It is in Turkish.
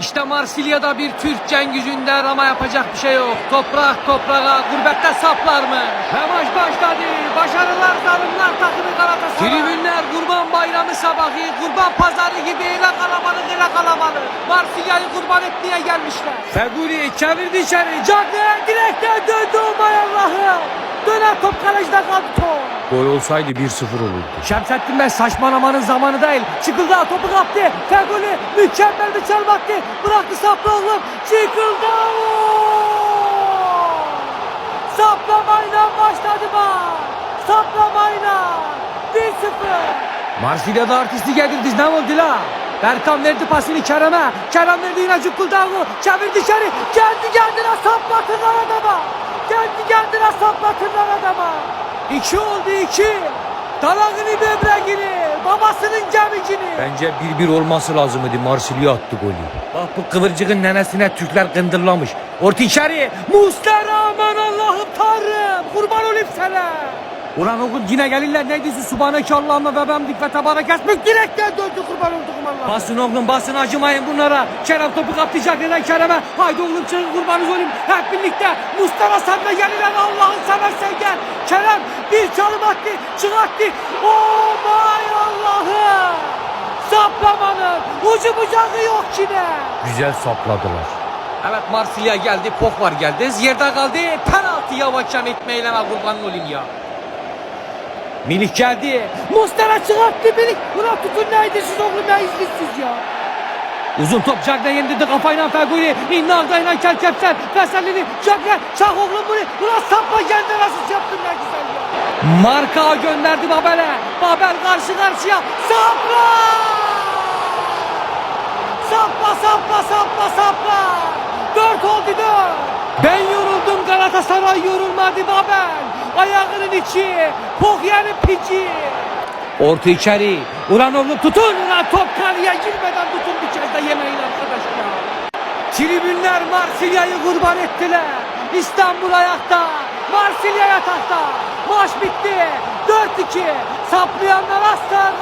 İşte Marsilya'da bir Türk Cengiz'ünde ama yapacak bir şey yok. Toprak toprağa gurbette saplar mı? Ve maç başladı. Başarılar zarımlar takımı Galatasaray. Tribünler kurban bayramı sabahı, kurban pazarı gibi ile kalabalık ile kalabalık. Marsilya'yı kurban etmeye gelmişler. Feguli çevirdi içeri. Cagne direkten döndü Umay Allah'ım. Dönen top kalecide kaldı top. Gol olsaydı 1-0 olurdu. Şemsettin Bey saçmalamanın zamanı değil. Çıkıldı topu kaptı. Feguli mükemmel bir çalım attı. Bıraktı sapla oğlum. Çıkıldı. Saplamayla başladı maç. Saplamayla. 1-0. Marsilya'da artisti getirdiniz ne oldu la? Berkan verdi pasını Kerem'e. Kerem verdi yine Cukkuldağ'ı. Çevirdi içeri. Kendi kendine saplatırlar adama. Kendi kendine saplatırlar adama. İki oldu iki. Dalağını böbreğini. Babasının gemicini. Bence 1-1 olması lazımdı. Marsilya attı golü. Bak bu kıvırcığın nenesine Türkler kındırlamış. Orta içeri. Muslera aman Allah'ım Tanrım. Kurban olayım sana. Ulan oğlum yine gelirler ne diyorsun Subhaneke Allah'ıma ve ben dik ve tebarek esmek direkten döndü kurban olduğum Allah. Basın oğlum basın acımayın bunlara. Kerem topu kaptı Cagney'den Kerem'e. Haydi oğlum çıkın kurbanınız olayım. Hep birlikte Mustafa sen de gelirler Allah'ın seversen gel. Kerem bir çalım attı çıkarttı. Oh my Allah'ım. Saplamanın ucu bucağı yok yine. Güzel sapladılar. Evet Marsilya geldi, Pogba geldi. Yerde kaldı. Penaltı yavaşçam etmeyle kurban olayım ya. Milik geldi. Mustara çıkarttı Milik. Ulan tutun neydi siz oğlum ne izliyorsunuz ya. Uzun top Cagney yendirdi kafayla Feguli. İnne Arda'yla kel kepser. Fesellini Cagney. Çak oğlum bunu. Ulan sapma kendi nasıl yaptın. Marka gönderdi Babel'e. Babel karşı karşıya. Sapla! Sapla sapla sapla sapla. Dört oldu dört. Ben yoruldum Galatasaray yorulmadı Babel. Ayağının içi. Pogyan'ın pici. Orta içeri. Ulan oğlum tutun. Ulan top kaleye girmeden tutun bir kez de yemeyin arkadaş ya. Tribünler Marsilya'yı kurban ettiler. İstanbul ayakta. Marsilya yatakta. Maç bitti. 4-2. Saplayanlar asla